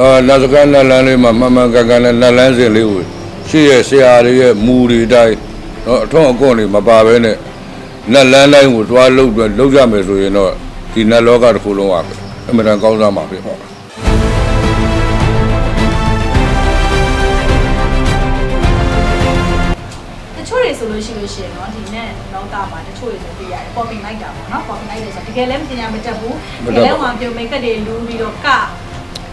အာလက်စကလက်လန်းလေးမှာမှန်မှန်ကန်ကန်နဲ့လက်လန်းစဉ်လေးကိုရှိရဲ့ဆရာတွေရဲ့မူတွေတိုင်းနော်အထွန်းအကွန့်တွေမပါဘဲနဲ့လက်လန်းတိုင်းကိုတွားလှုပ်တွဲလှုပ်ရမယ်ဆိုရင်တော့ဒီနတ်လောကတစ်ခုလုံးကပဲအမှန်တန်ကောင်းစားမှာဖြစ်ပါ့ဆိုလို့ရှိလို့ရှိရင်တော့ဒီနဲ့လောကမှာတချို့တွေဆိုပြရတယ်ပေါ်ပင်လိုက်တာပေါ့နော်ပေါ်ပင်လိုက်တယ်ဆိုတကယ်လည်းမတင်ရမတက်ဘူးတကယ်လည်းဝါပြုံမိတ်ကတ်တွေလူးပြီးတော့က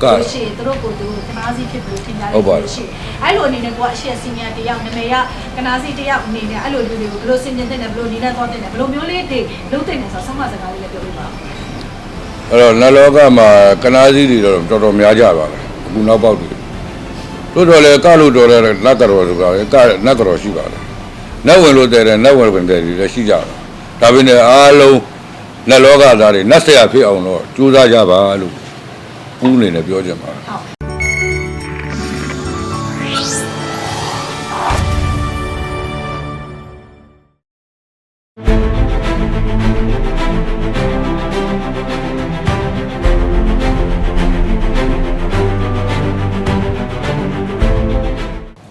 ကလို့ရှိရင်သူတို့ကိုသူကနာစီဖြစ်ပြီးထင်ကြတယ်လို့ရှိရင်အဲ့လိုအနေနဲ့ကိုကအရှက်စီနီယာတယောက်နာမည်ရကနာစီတယောက်အနေနဲ့အဲ့လိုလူတွေကိုဘယ်လိုစင်ကျင်တဲ့နဲ့ဘယ်လိုနေနဲ့သွားတဲ့နဲ့ဘယ်လိုမျိုးလေးတွေလုံးတဲ့နဲ့ဆိုဆောင်းမစကားလေးလည်းပြောပြပါဦးအဲ့တော့နတ်လောကမှာကနာစည်းတွေတော့တော်တော်များကြပါလားအခုနောက်ပေါက်တွေတို့တော်လေကလို့တော်တဲ့နတ်တော်ဆိုတာလေကနတ်တော်ရှိပါလားနတ်ဝင်လို့တဲ့တဲ့နတ်ဝင်ဝင်တဲ့တွေလည်းရှိကြတာဒါပေမဲ့အားလုံးနတ်လောကသားတွေနတ်ဆရာဖြစ်အောင်တော့ကြိုးစားကြပါလို့ ဦးအနေနဲ့ပြောချင်ပါတယ်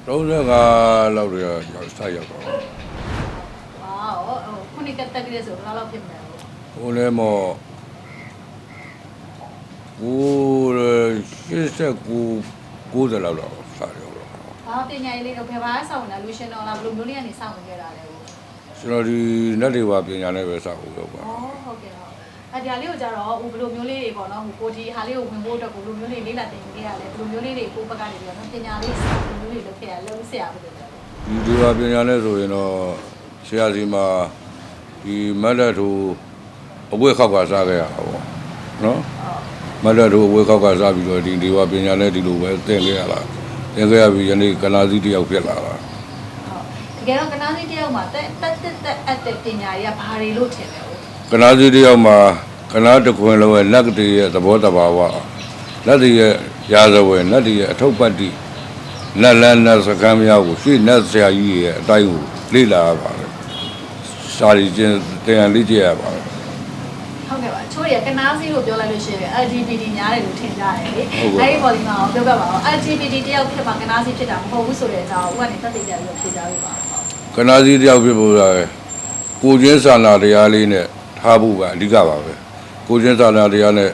ဟုတ်35လောက်တွေကရောက်စရောက်တော့ဟာဟိုခုနှစ်ကတက်ကလေးဆိုဘယ်လောက်ဖြစ်မလဲဟုတ်ဟိုလည်းမော် ဟို89 90လောက်တော့စရောက်တော့ဘာပညာရေးလေးတော့ဘယ်ဘာဆောင်းလာလူရှင်တော်လားဘယ်လိုမျိုးလေးကနေဆောင်းဝင်ခဲ့တာလဲဟုတ်ကျွန်တော်ဒီနတ်တွေပါပညာနဲ့ပဲစဖို့ရောက်ပါဩဟုတ်ကဲ့ဟုတ်အဲ့ဒီဟာလေးကိုကြတော့ဟိုဘယ်လိုမျိုးလေးတွေပေါ့နော်ဟိုကိုဒီဟာလေးကိုဝင်ဖို့အတွက်ကိုဘယ်လိုမျိုးလေးလေးလာတင်ခဲ့ရလဲဘယ်လိုမျိုးလေးတွေကိုဘက်ကနေပြီးတော့ပညာလေးဆောင်းဘယ်လိုမျိုးလေးလုပ်ခဲ့ရလဲလုံးဆရာဘယ်လိုလဲဒီဒီပါပညာနဲ့ဆိုရင်တော့ဆရာစီမှာဒီမတ်လက်သူအဝိခောက်ကစားခဲ့ရတာပေါ့နော်မတ် လက်သူအဝိခောက်ကစားပြီးတော့ဒီဒီပါပညာနဲ့ဒီလိုပဲသင်ခဲ့ရတာသင်ခဲ့ရပြီးယနေ့ကနာစီတယောက်ဖြစ်လာတာဟုတ်တကယ်တော့ကနားလေးတယောက်မှာတက်တက်တက်တက်အပ်တဲ့ပညာတွေကဘာတွေလို့ထင်တယ်ဟုတ်ကနာစီတယောက်မှာကနာတခွင်လုံးရဲ့နတ်တည်းရဲ့သဘောတဘာဝနတ်တည်းရဲ့ရာဇဝယ်နတ်တည်းရဲ့အထုပ်ပတ်တိနတ်လန်းနတ်စကမ်းများကိုရှေ့နတ်ဆရာကြီးရဲ့အတိုင်းကိုလေ့လာရပါတယ်စာရီကျင်တရားလေ့ကျင့်ရပါတယ် ဟုတ်ကဲ့ပါအချို့တွေကနားစီလို့ပြောလိုက်လို့ရှိရင် LGBT များတယ်လို့ထင်ကြတယ်လေအဲ့ဒီပေါ်ဒီမှာပြောပြပါဦး LGBT တယောက်ဖြစ်မှာကနားစီဖြစ်တာမဟုတ်ဘူးဆိုတဲ့အကြောင်းဦးကနေတက်တည်ကြပြီးတော့ဖြေကြပေးပါဟုတ်ကနာစီတယောက်ဖြစ်ဖို့လာကိုချင်းစာနာတရားလေးနဲ့ထားဖို့ကအဓိကပါပဲကိုချင်းစာနာတရားနဲ့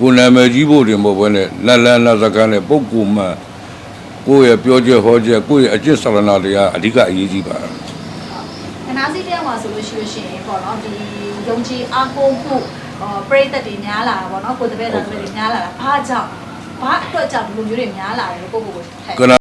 ကိုနာမည်ကြီးဖို့တင်ဖို့ပဲနဲ့လက်လန်းလက်စကမ်းနဲ့ပုဂ္ဂိုလ်မှန်ကိုယ့်ရဲ့ပြောချက်ဟောချက်ကိုယ့်ရဲ့အကျင့်စာနာတရားအဓိကအရေးကြီးပါတယ်က နာစီတရားမှာဆိုလို့ရှိလို့ရှိရင်ပေါ့နော်ဒီယုံကြည်အားကိုးမှုအော်ပရိသတ်တွေများလာတာပေါ့နော်ကိုယ်တပည့်သားတွေများလာတာဘာကြောင့်ဘာအတွက်ကြောင့်ဒီလိုမျိုးတွေများလာတယ်လို့ကိုယ့်ကိုယ်ကိုထည့်ကနာ